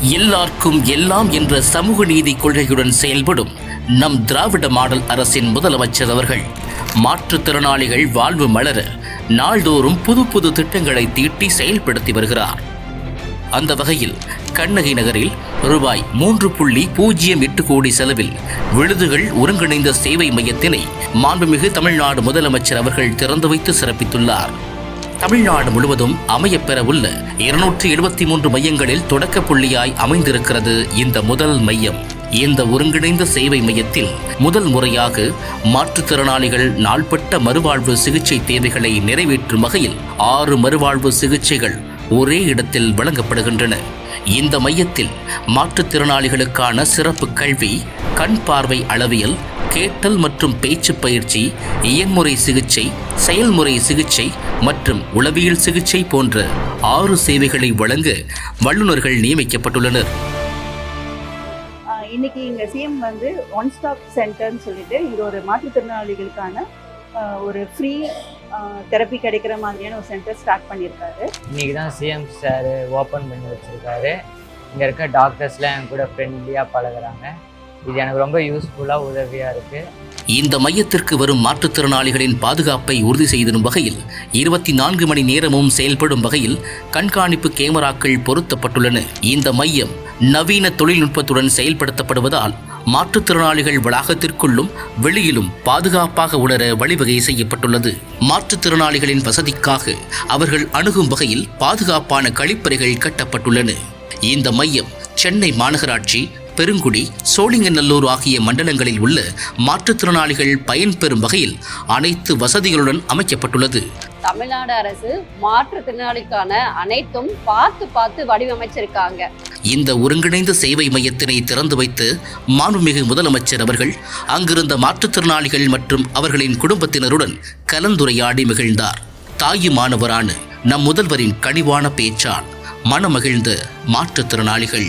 எல்லார்க்கும் எல்லாம் என்ற சமூக நீதி கொள்கையுடன் செயல்படும் நம் திராவிட மாடல் அரசின் முதலமைச்சர் அவர்கள். மாற்றுத்திறனாளிகள் வாழ்வு மலர நாள்தோறும் புது புது திட்டங்களை தீட்டி செயல்படுத்தி வருகிறார். அந்த வகையில் கண்ணகி நகரில் ரூபாய் மூன்று புள்ளி பூஜ்ஜியம் எட்டு கோடி செலவில் விழுதுகள் ஒருங்கிணைந்த சேவை மையத்தினை மாண்புமிகு தமிழ்நாடு முதலமைச்சர் அவர்கள் திறந்து வைத்து சிறப்பித்துள்ளார். தமிழ்நாடு முழுவதும் அமையப்பெற உள்ள இருநூற்றி எழுபத்தி மூன்று மையங்களில் தொடக்க புள்ளியாய் அமைந்திருக்கிறது இந்த முதல் மையம். இந்த ஒருங்கிணைந்த சேவை மையத்தில் முதல் முறையாக மாற்றுத்திறனாளிகள் நாள்பட்ட மறுவாழ்வு சிகிச்சை தேவைகளை நிறைவேற்றும் வகையில் ஆறு மறுவாழ்வு சிகிச்சைகள் ஒரே இடத்தில் வழங்கப்படுகின்றன இந்த மையத்தில் மாற்றுத்திறனாளிகளுக்கான சிறப்பு கல்வி கண் பார்வை அளவியல் கேட்டல் மற்றும் பேச்சு பயிற்சி இயன்முறை சிகிச்சை செயல்முறை சிகிச்சை மற்றும் உளவியல் சிகிச்சை போன்ற ஆறு சேவைகளை வழங்க வல்லுநர்கள் நியமிக்கப்பட்டுள்ளனர். இன்னைக்கு இங்க சிஎம் வந்து ஒன் ஸ்டாப் சென்டர்னு சொல்லிட்டு இது ஒரு மாற்றுத்திறனாளிகளுக்கான ஒரு ஃப்ரீ தெரப்பி கிடைக்கிற மாதிரியான ஒரு சென்டர் ஸ்டார்ட் பண்ணியிருக்காரு. இன்னைக்கு தான் சிஎம் சார் ஓப்பன் பண்ணி வச்சுருக்காரு. இங்கே இருக்க டாக்டர்ஸ்லாம் என் கூட ஃப்ரெண்ட்லியாக பழகுறாங்க. இது எனக்கு ரொம்ப யூஸ்ஃபுல்லாக உதவியாக இருக்குது இந்த மையத்திற்கு வரும் மாற்றுத்திறனாளிகளின் பாதுகாப்பை உறுதி செய்திடும் வகையில் இருபத்தி நான்கு மணி நேரமும் செயல்படும் வகையில் கண்காணிப்பு கேமராக்கள் பொருத்தப்பட்டுள்ளன. இந்த மையம் நவீன தொழில்நுட்பத்துடன் செயல்படுத்தப்படுவதால் மாற்றுத்திறனாளிகள் வளாகத்திற்குள்ளும் வெளியிலும் பாதுகாப்பாக உணர வழிவகை செய்யப்பட்டுள்ளது. மாற்றுத்திறனாளிகளின் வசதிக்காக அவர்கள் அணுகும் வகையில் பாதுகாப்பான கழிப்பறைகள் கட்டப்பட்டுள்ளன. இந்த மையம் சென்னை மாநகராட்சி பெருங்குடி சோழிங்கநல்லூர் ஆகிய மண்டலங்களில் உள்ள மாற்றுத்திறனாளிகள் பயன்பெறும் வகையில் அனைத்து வசதிகளுடன் அமைக்கப்பட்டுள்ளது. தமிழ்நாடு அரசு மாற்றுத்திறனாளிக்கான அனைத்தும் பார்த்து பார்த்து வடிவமைச்சிருக்காங்க. இந்த ஒருங்கிணைந்த சேவை மையத்தினை திறந்து வைத்து மாண்புமிகு முதலமைச்சர் அவர்கள் அங்கிருந்த மாற்றுத்திறனாளிகள் மற்றும் அவர்களின் குடும்பத்தினருடன் கலந்துரையாடி மகிழ்ந்தார். தாயுமானவரான நம் முதல்வரின் கனிவான பேச்சால் மனமகிழ்ந்த மாற்றுத்திறனாளிகள்.